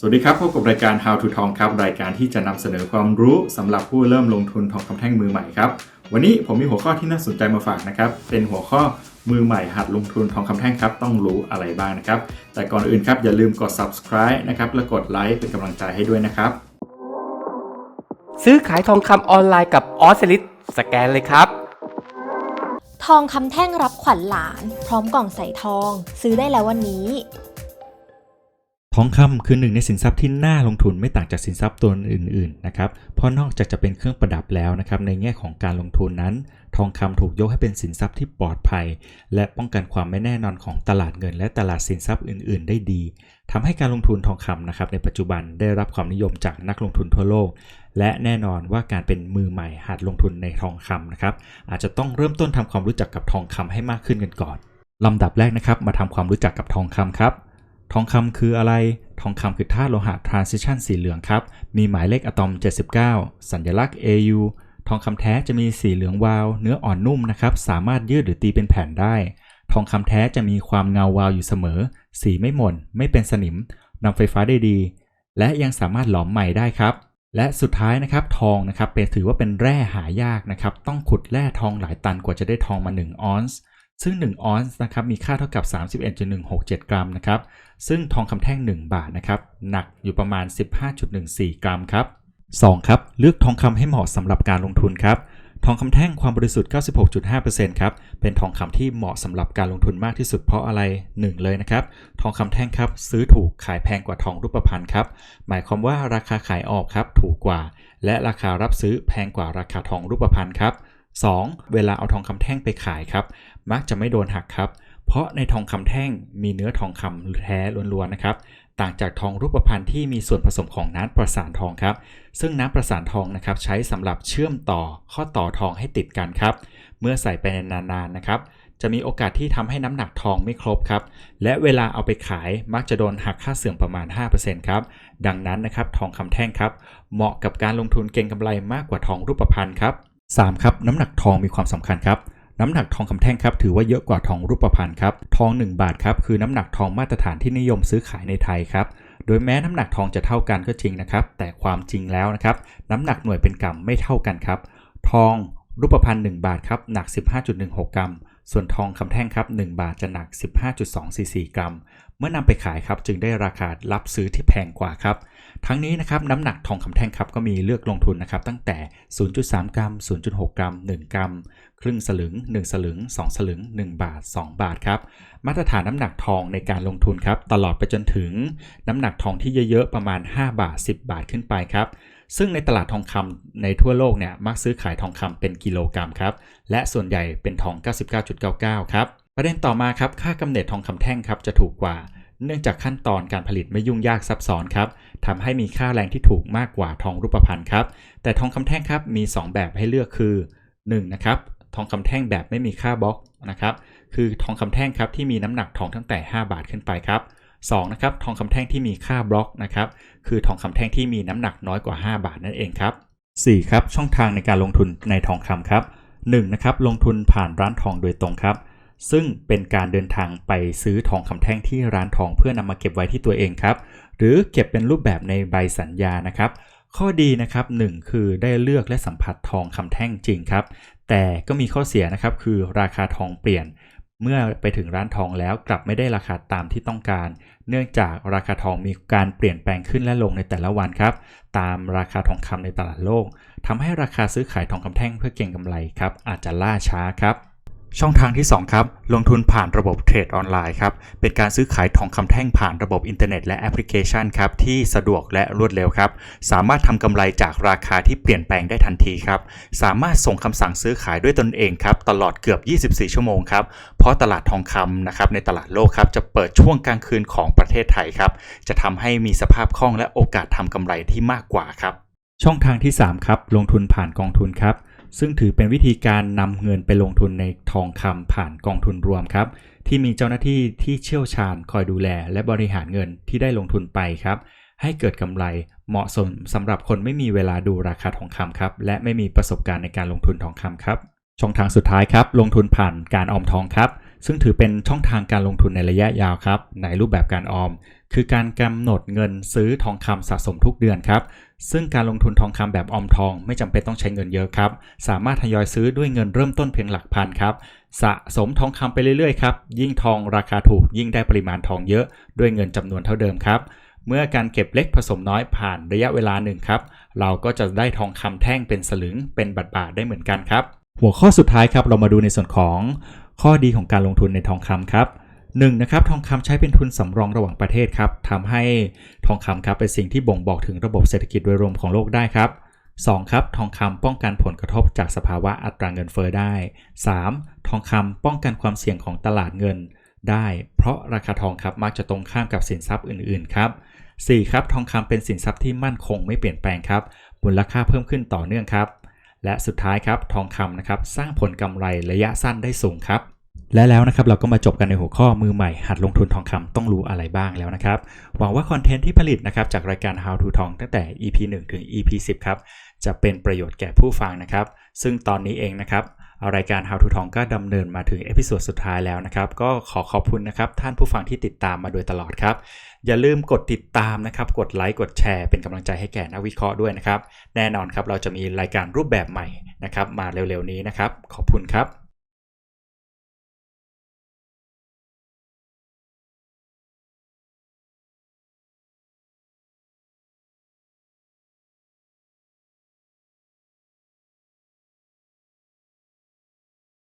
สวัสดีครับพบกับรายการ How to ทองครับรายการที่จะนำเสนอความรู้สำหรับผู้เริ่มลงทุนทองคำแท่งมือใหม่ครับวันนี้ผมมีหัวข้อที่น่าสนใจมาฝากนะครับเป็นหัวข้อมือใหม่หัดลงทุนทองคำแท่งครับต้องรู้อะไรบ้างนะครับ แต่ก่อนอื่นครับอย่าลืมกด subscribe นะครับและกดไลค์เป็นกำลังใจให้ด้วยนะครับ ซื้อขายทองคำออนไลน์กับออสลิดสแกนเลยครับทองคำแท่งรับขวัญหลาน พร้อมกล่องใส่ทอง ซื้อได้แล้ววันนี้ ทองคำคือหนึ่งในสินทรัพย์ที่น่าลงทุนไม่ต่างจากสินทรัพย์ตัวอื่นๆนะครับเพราะนอกจากจะเป็นเครื่องประดับแล้วนะครับในแง่ของการลงทุนนั้น ทองคำถูกยกให้เป็นสินทรัพย์ที่ปลอดภัย และป้องกันความไม่แน่นอนของตลาดเงิน และตลาดสินทรัพย์อื่น ๆ ได้ดีทำให้การลงทุนทองคำนะครับในปัจจุบันได้รับความนิยมจากนักลงทุนทั่วโลก และแน่นอนว่าการเป็นมือใหม่หัดลงทุนในทองคำนะครับอาจจะต้องเริ่มต้นทำความรู้จักกับทองคำให้มากขึ้นกันก่อนลำดับแรกนะครับมาทำความรู้จักกับทองคำครับ ทองคำคืออะไร ทองคำคือธาตุโลหะ transition สีเหลืองครับ มีหมายเลขอะตอม 79 สัญลักษณ์ AU ทองคำแท้จะมีสีเหลืองวาว เนื้ออ่อนนุ่มนะครับ สามารถยืดหรือตีเป็นแผ่นได้ ทองคำแท้จะมีความเงาวาวอยู่เสมอ สีไม่หม่น ไม่เป็นสนิมนำไฟฟ้าได้ดี และยังสามารถหลอมใหม่ได้ครับ และสุดท้ายนะครับทองนะครับเป็นถือว่าเป็นแร่หายากนะครับ ต้องขุดแร่ทองหลายตันกว่าจะได้ทองมา 1 ออนซ์ ซึ่ง 1 ออนซ์นะครับมีค่าเท่ากับ 31.167 กรัมนะครับซึ่งทองคำแท่ง 1 บาทนะครับหนักอยู่ประมาณ 15.14 กรัมครับ 2. ครับเลือกทองคำให้เหมาะสำหรับการลงทุนครับทองคำแท่งความบริสุทธิ์ 96.5%ครับ เป็นทองคำที่เหมาะสำหรับการลงทุนมากที่สุดเพราะอะไร 1 เลยนะครับ ทองคำแท่งครับซื้อถูกขายแพงกว่าทองรูปพรรณครับ หมายความว่าราคาขายออกครับถูกกว่า และราคารับซื้อแพงกว่าราคาทองรูปพรรณครับ 2. เวลาเอาทองคำแท่งไปขายครับ มักจะไม่โดนหักครับ เพราะในทองคำแท่งมีเนื้อทองคำแท้ล้วนๆนะครับ ต่างจากทองรูปพรรณที่มีส่วนผสมของน้ำประสานทองครับ ซึ่งน้ำประสานทองนะครับใช้สำหรับเชื่อมต่อข้อต่อทองให้ติดกันครับ เมื่อใส่ไปนานๆนะครับจะมีโอกาสที่ทำให้น้ำหนักทองไม่ครบครับ และเวลาเอาไปขายมักจะโดนหักค่าเสื่อมประมาณ 5%ครับ ดังนั้นนะครับทองคำแท่งครับ เหมาะกับการลงทุนเก็งกำไรมากกว่าทองรูปพรรณครับ 3. ครับน้ำหนักทองมีความสำคัญครับน้ำหนักทองคำแท่งครับถือว่าเยอะกว่าทองรูปพรรณครับทอง 1 บาทครับคือน้ำหนักทองมาตรฐานที่นิยมซื้อขายในไทยครับโดยแม้น้ำหนักทองจะเท่ากันก็จริงนะครับ แต่ความจริงแล้วนะครับน้ำหนักหน่วยเป็นกรัมไม่เท่ากันครับ ทองรูปพรรณ1บาทครับหนัก 15.16 กรัม ส่วนทองคำแท่งครับ 1 บาทจะหนัก 15.244 กรัม เมื่อนำไปขายครับจึงได้ราคารับซื้อที่แพงกว่าครับ ทั้งนี้นะครับน้ำหนักทองคำแท่งครับก็มีเลือกลงทุนนะครับตั้งแต่ 0.3 กรัม 0.6 กรัม 1 กรัม ครึ่งสลึง 1 สลึง 2 สลึง 1 บาท 2 บาทครับ มาตรฐานน้ำหนักทองในการลงทุนครับตลอดไปจนถึง น้ำหนักทองที่เยอะๆประมาณ 5 บาท 10 บาทขึ้นไปครับ ซึ่งในตลาดทองคำในทั่วโลกเนี่ยมักซื้อขายทองคำเป็นกิโลกรัมครับ และส่วนใหญ่เป็นทอง 99.99 ครับ ประเด็นต่อมาครับ ค่ากำเนิดทองคำแท่งครับจะถูกกว่า เนื่องจากขั้นตอนการผลิตไม่ยุ่งยากซับซ้อนครับทำให้มีค่าแรงที่ถูกมากกว่าทองรูปพรรณครับ แต่ทองคำแท่งครับมี 2 แบบให้เลือกคือ 1. นะครับทองคำแท่งแบบไม่มีค่าบล็อกนะครับ คือทองคำแท่งครับที่มีน้ำหนักทองตั้งแต่ 5 บาทขึ้นไปครับ 2นะครับทองคำแท่งที่มีค่าบล็อกนะครับคือทองคำแท่งที่มีน้ำหนักน้อยกว่า 5 บาทนั่นเองครับ 4. ครับช่องทางในการลงทุนในทองคำครับ 1. นะครับลงทุนผ่านร้านทองโดยตรงครับ ซึ่งเป็นการเดินทางไปซื้อทองคำแท่งที่ร้านทองเพื่อนำมาเก็บไว้ที่ตัวเองครับ หรือเก็บเป็นรูปแบบในใบสัญญานะครับข้อดีนะครับ 1 คือได้เลือกและสัมผัสทองคำแท่งจริงครับ แต่ก็มีข้อเสียนะครับคือราคาทองเปลี่ยน เมื่อไปถึงร้านทองแล้วกลับไม่ได้ราคาตามที่ต้องการ เนื่องจากราคาทองมีการเปลี่ยนแปลงขึ้นและลงในแต่ละวันครับ ตามราคาทองคำในตลาดโลกทำให้ราคาซื้อขายทองคำแท่งเพื่อเก็งกำไรครับอาจจะล่าช้าครับ ช่องทางที่ 2 ครับ ลงทุนผ่านระบบเทรดออนไลน์ครับ เป็นการซื้อขายทองคำแท่งผ่านระบบอินเทอร์เน็ตและแอปพลิเคชันครับ ที่สะดวกและรวดเร็วครับ สามารถทำกำไรจากราคาที่เปลี่ยนแปลงได้ทันทีครับ สามารถส่งคำสั่งซื้อขายด้วยตนเองครับ ตลอดเกือบ 24 ชั่วโมงครับ เพราะตลาดทองคำนะครับในตลาดโลกครับ จะเปิดช่วงกลางคืนของประเทศไทยครับ จะทำให้มีสภาพคล่องและโอกาสทำกำไรที่มากกว่าครับ ช่องทางที่ 3 ครับ ลงทุนผ่านกองทุนครับ ซึ่งถือเป็นวิธีการนำเงินไปลงทุนในทองคำผ่านกองทุนรวมครับ ที่มีเจ้าหน้าที่ที่เชี่ยวชาญคอยดูแล และบริหารเงินที่ได้ลงทุนไปครับ ให้เกิดกำไรเหมาะสมสำหรับคนไม่มีเวลาดูราคาทองคำครับ และไม่มีประสบการณ์ในการลงทุนทองคำครับช่องทางสุดท้ายครับ ลงทุนผ่านการออมทองครับ ซึ่งถือเป็นช่องทางการลงทุนในระยะยาวครับ ในรูปแบบการออม คือการกำหนดเงินซื้อทองคำสะสมทุกเดือนครับ ซึ่งการลงทุนทองคำแบบออมทองไม่จำเป็นต้องใช้เงินเยอะครับ สามารถทยอยซื้อด้วยเงินเริ่มต้นเพียงหลักพันครับ สะสมทองคำไปเรื่อยๆครับ ยิ่งทองราคาถูกยิ่งได้ปริมาณทองเยอะ ด้วยเงินจำนวนเท่าเดิมครับเมื่อการเก็บเล็กผสมน้อยผ่านระยะเวลาหนึ่งครับ เราก็จะได้ทองคำแท่งเป็นสลึงเป็นบาทบาทๆได้เหมือนกันครับ หัวข้อสุดท้ายครับเรามาดูในส่วนของข้อดีของการลงทุนในทองคำครับ หนึ่งนะครับทองคำใช้เป็นทุนสำรองระหว่างประเทศครับทำให้ทองคำครับเป็นสิ่งที่บ่งบอกถึงระบบเศรษฐกิจโดยรวมของโลกได้ครับ 2. ครับทองคำป้องกันผลกระทบจากสภาวะอัตราเงินเฟ้อได้ 3. ทองคำป้องกันความเสี่ยงของตลาดเงินได้ เพราะราคาทองครับมักจะตรงข้ามกับสินทรัพย์อื่นๆครับ 4. ครับทองคำเป็นสินทรัพย์ที่มั่นคงไม่เปลี่ยนแปลงครับมูลค่าเพิ่มขึ้นต่อเนื่องครับ และสุดท้ายครับทองคำนะครับสร้างผลกำไรระยะสั้นได้สูงครับ และแล้วนะครับเราก็มาจบกันในหัวข้อมือใหม่หัดลงทุนทองคำต้องรู้อะไรบ้างแล้วนะครับ หวังว่าคอนเทนต์ที่ผลิตนะครับจากรายการ How to ทองตั้งแต่ EP 1 ถึง EP 10 ครับ จะเป็นประโยชน์แก่ผู้ฟังนะครับ ซึ่งตอนนี้เองนะครับรายการ How to ทองก็ดำเนินมาถึงเอพิโซดสุดท้ายแล้วนะครับ ก็ขอขอบคุณนะครับท่านผู้ฟังที่ติดตามมาโดยตลอดครับ อย่าลืมกดติดตามนะครับ กดไลค์กดแชร์เป็นกำลังใจให้แก่นักวิเคราะห์ด้วยนะครับ แน่นอนครับเราจะมีรายการรูปแบบใหม่นะครับมาเร็วๆนี้นะครับ ขอบคุณครับ